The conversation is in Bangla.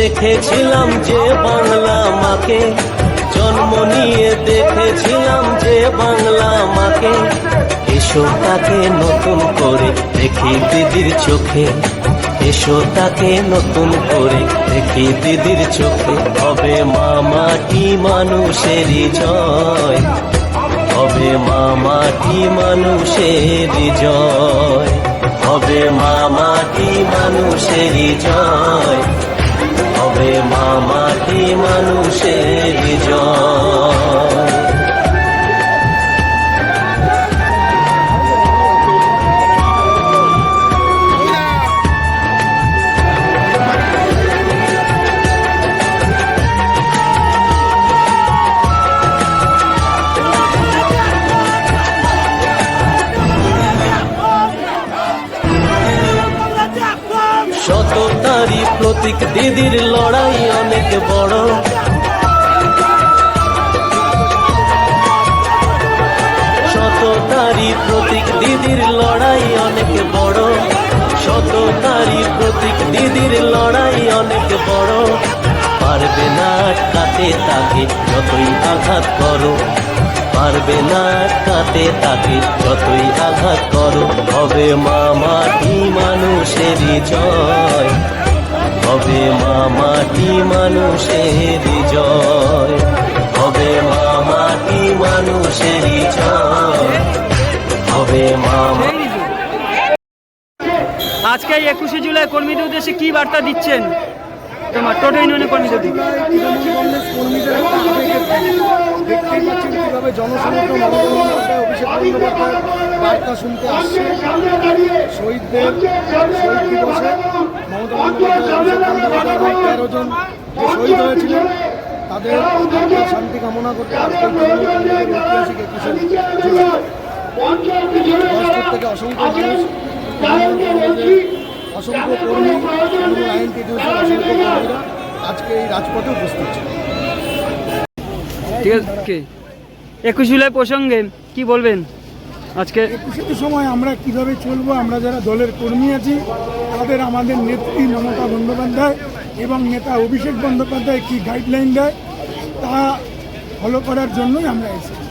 দেখেছিলাম যে বাংলা মাকে। জন্ম নিয়ে দেখেছিলাম যে বাংলা মাকে। এসো তাকে নতুন করে দেখি দিদির চোখে। এসো তাকে নতুন করে দেখি দিদির চোখে। হবে মা মাটি মানুষেরই জয়। হবে মা মাটি মানুষেরই জয়। হবে মা মাটি মানুষেরই জয়। হবে মা মাটি প্রতীক দিদির লড়াই অনেক বড়। সততারি প্রতীক দিদির লড়াই অনেক বড়। সততারি প্রতীক দিদির লড়াই অনেক বড়। পারবে না কাতে তাকে যতই আঘাত করো। পারবে না কাতে তাকে যতই আঘাত করো। হবে মা মাটি মানুষেরই জয়। মাটি মানুষেরই জয় হবে মা মাটি মানুষেরই জয় হবে মা আজকে এই একুশে জুলাই কর্মীদের উদ্দেশ্যে কি বার্তা দিচ্ছেন? তোমার টোটো ইউনিয়নের কর্মীদের। দেখতেই পাচ্ছেন কীভাবে জনসমর্থন অভিষেক বার্তা শুনতে আসছে। শহীদদের শহীদ দিবসে যে শহীদ হয়েছিলেন তাদের শান্তি কামনা করতে থেকে অসংখ্য অসংখ্য কর্মী আজকে এই রাজপথে উপস্থিত ঠিক আছে একুশ জুলাই প্রসঙ্গে কি বলবেন? আজকে একুশে সময় আমরা কীভাবে চলবো, আমরা যারা দলের কর্মী আছি, তাদের আমাদের নেত্রী মমতা বন্দ্যোপাধ্যায় এবং নেতা অভিষেক বন্দ্যোপাধ্যায় কি গাইডলাইন দেয়, তা ফলো করার জন্যই আমরা এসেছি।